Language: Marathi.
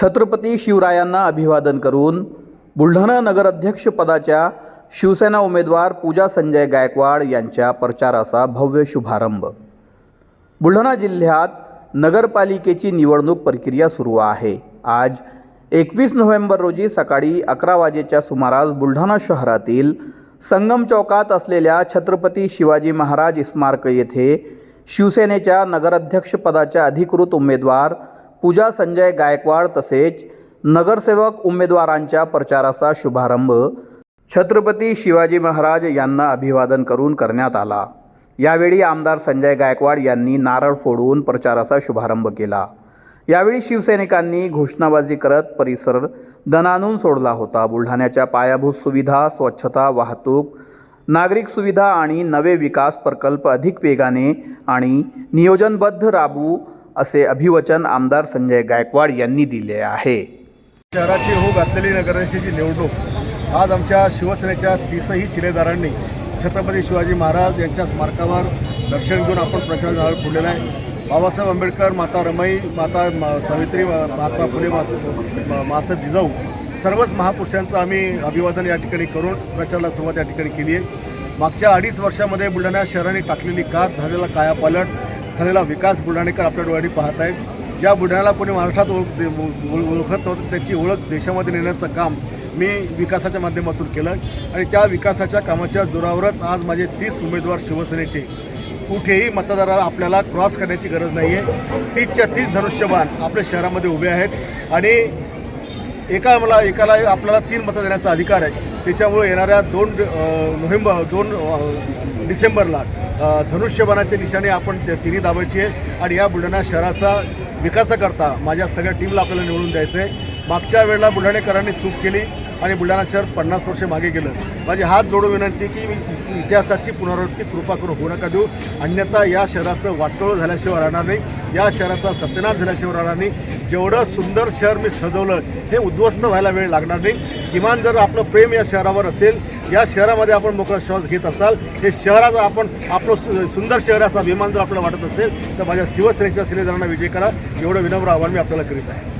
छत्रपती शिवरायांना अभिवादन करून बुलढाणा नगराध्यक्षपदाच्या शिवसेना उमेदवार पूजा संजय गायकवाड यांच्या प्रचाराचा भव्य शुभारंभ. बुलढाणा जिल्ह्यात नगरपालिकेची निवडणूक प्रक्रिया सुरू आहे. आज एकवीस नोव्हेंबर रोजी सकाळी अकरा वाजेच्या सुमारास बुलढाणा शहरातील संगम चौकात असलेल्या छत्रपती शिवाजी महाराज स्मारक येथे शिवसेनेच्या नगराध्यक्षपदाच्या अधिकृत उमेदवार पूजा संजय गायकवाड तसेच नगरसेवक उमेदवारांच्या प्रचाराचा शुभारंभ छत्रपती शिवाजी महाराज यांना अभिवादन करून करण्यात आला. यावेळी आमदार संजय गायकवाड यांनी नारळ फोडून प्रचाराचा शुभारंभ केला. यावेळी शिवसैनिकांनी घोषणाबाजी करत परिसर दणानून सोडला होता. बुलढाण्याच्या पायाभूत सुविधा स्वच्छता वाहतूक नागरिक सुविधा आणि नवे विकास प्रकल्प अधिक वेगाने आणि नियोजनबद्ध राबू असे अभिवचन आमदार संजय गायकवाड यांनी दिले आहे. शहराची हो घातलेली नगराशीची निवडणूक आज आमच्या शिवसेनेच्या तीसही शिलेदारांनी छत्रपती शिवाजी महाराज यांच्या स्मारकावर दर्शन घेऊन आपण प्रचार नारळ फुडलेला आहे. बाबासाहेब आंबेडकर माता रमाई माता मा- सावित्री महात्मा फुले मा- मासाहेब जिजाऊ सर्वच महापुरुषांचं आम्ही अभिवादन या ठिकाणी करून प्रचाराला सुरुवात या ठिकाणी केली आहे. मागच्या अडीच वर्षामध्ये बुलढाणा शहराने टाकलेली कात झालेला कायापालट झालेला विकास बुलढाणेकर आपल्या डोळ्यांनी पाहत आहेत. ज्या बुलढाण्याला कोणी महाराष्ट्रात ओळख ओळखत नव्हतं त्याची ओळख देशामध्ये नेण्याचं काम मी विकासाच्या माध्यमातून केलं. आणि त्या विकासाच्या कामाच्या जोरावरच आज माझे तीस उमेदवार शिवसेनेचे. कुठेही मतदाराला आपल्याला क्रॉस करण्याची गरज नाही आहे तीसच्या तीस धनुष्यबाण आपल्या शहरामध्ये उभे आहेत. आणि एका मला एकाला आपल्याला तीन मतं देण्याचा अधिकार आहे. त्याच्यामुळे येणाऱ्या दोन नोव्हेंबर दोन डिसेंबरला अ, धनुष्यबाणाचे निशाणे आपण तिन्ही दाबायची आहे आणि या बुलढाणा शहराचा विकासाकरता माझ्या सगळ्या टीमला आपल्याला निवडून द्यायचं आहे मागच्या वेळेला बुलढाणेकरांनी चूक केली आणि बुलढाणा शहर पन्नास वर्षे मागे गेलं. माझी हात जोडून विनंती की इतिहासाची पुनरावृत्ती कृपा करून होऊ नका देऊ. अन्यथा या शहराचं वाटोळं झाल्याशिवाय राहणार नाही. या शहराचा सत्यनाश झाल्याशिवाय राहणार नाही. जेवढं सुंदर शहर मी सजवलं हे उद्ध्वस्त व्हायला वेळ लागणार नाही. किमान जर आपलं प्रेम या शहरावर असेल या शहरामध्ये आपण मोकळा श्वास घेत असाल हे शहराचं आपण आपलं सु- सुंदर शहर असा अभिमान जर आपल्याला वाटत असेल तर माझ्या शिवसेनेच्या शिलेदारांना विजय करा. एवढं विनम्र आव्हान मी आपल्याला करीत आहे.